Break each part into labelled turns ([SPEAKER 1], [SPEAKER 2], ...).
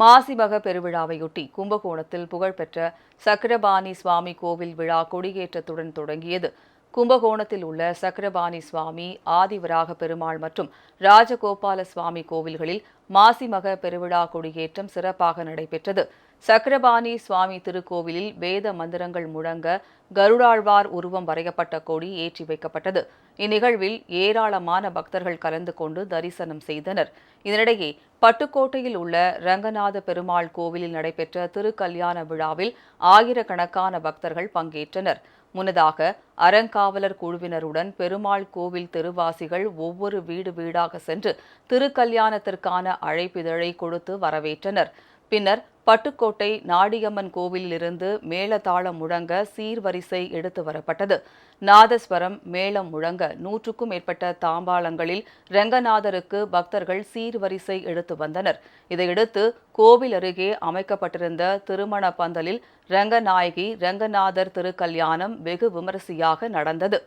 [SPEAKER 1] மாசிமக பெருவிழாவையொட்டி கும்பகோணத்தில் புகழ்பெற்ற சக்கரபாணி சுவாமி கோவில் விழா கொடியேற்றத்துடன் தொடங்கியது. கும்பகோணத்தில் உள்ள சக்கரபாணி சுவாமி ஆதிவராக பெருமாள் மற்றும் ராஜகோபால சுவாமி கோவில்களில் மாசிமக பெருவிழா கொடியேற்றம் சிறப்பாக நடைபெற்றது. சக்கரபாணி சுவாமி திருக்கோவிலில் வேத மந்திரங்கள் முழங்க கருடாழ்வார் உருவம் வரையப்பட்ட கொடி ஏற்றி வைக்கப்பட்டது. இந்நிகழ்வில் ஏராளமான பக்தர்கள் கலந்து கொண்டு தரிசனம் செய்தனர். இதனிடையே பட்டுக்கோட்டையில் உள்ள ரங்கநாத பெருமாள் கோவிலில் நடைபெற்ற திருக்கல்யாண விழாவில் ஆயிரக்கணக்கான பக்தர்கள் பங்கேற்றனர். முன்னதாக அறங்காவலர் குழுவினருடன் பெருமாள் கோவில் தெருவாசிகள் ஒவ்வொரு வீடு வீடாக சென்று திருக்கல்யாணத்திற்கான அழைப்பிதழை கொடுத்து வரவேற்றனர். பின்னர் பட்டுக்கோட்டை நாடியம்மன் கோவிலிலிருந்து மேளதாளம் முழங்க சீர்வரிசை எடுத்து வரப்பட்டது. நாதஸ்வரம் மேளம் முழங்க நூற்றுக்கும் மேற்பட்ட தாம்பாளங்களில் ரங்கநாதருக்கு பக்தர்கள் சீர்வரிசை எடுத்து வந்தனர். இதையடுத்து கோவில் அருகே அமைக்கப்பட்டிருந்த திருமண பந்தலில் ரங்கநாயகி ரங்கநாதர் திருக்கல்யாணம் வெகு விமரிசையாக நடந்தது.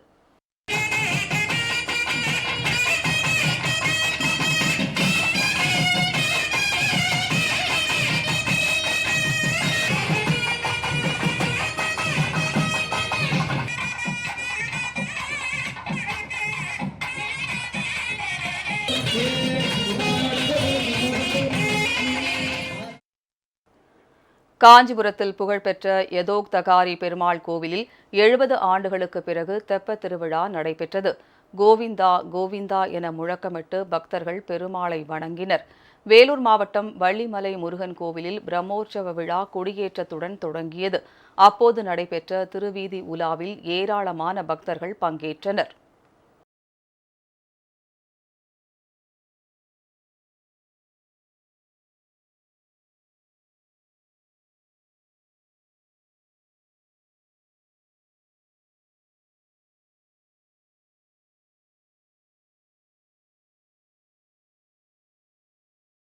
[SPEAKER 1] காஞ்சிபுரத்தில் புகழ்பெற்ற எதோக் தகாரி பெருமாள் கோவிலில் எழுபது ஆண்டுகளுக்கு பிறகு தெப்பத் திருவிழா நடைபெற்றது. கோவிந்தா கோவிந்தா என முழக்கமிட்டு பக்தர்கள் பெருமாளை வணங்கினர். வேலூர் மாவட்டம் வள்ளிமலை முருகன் கோவிலில் பிரம்மோற்சவ விழா கொடியேற்றத்துடன் தொடங்கியது. அப்போது நடைபெற்ற திருவீதி உலாவில் ஏராளமான பக்தர்கள் பங்கேற்றனர்.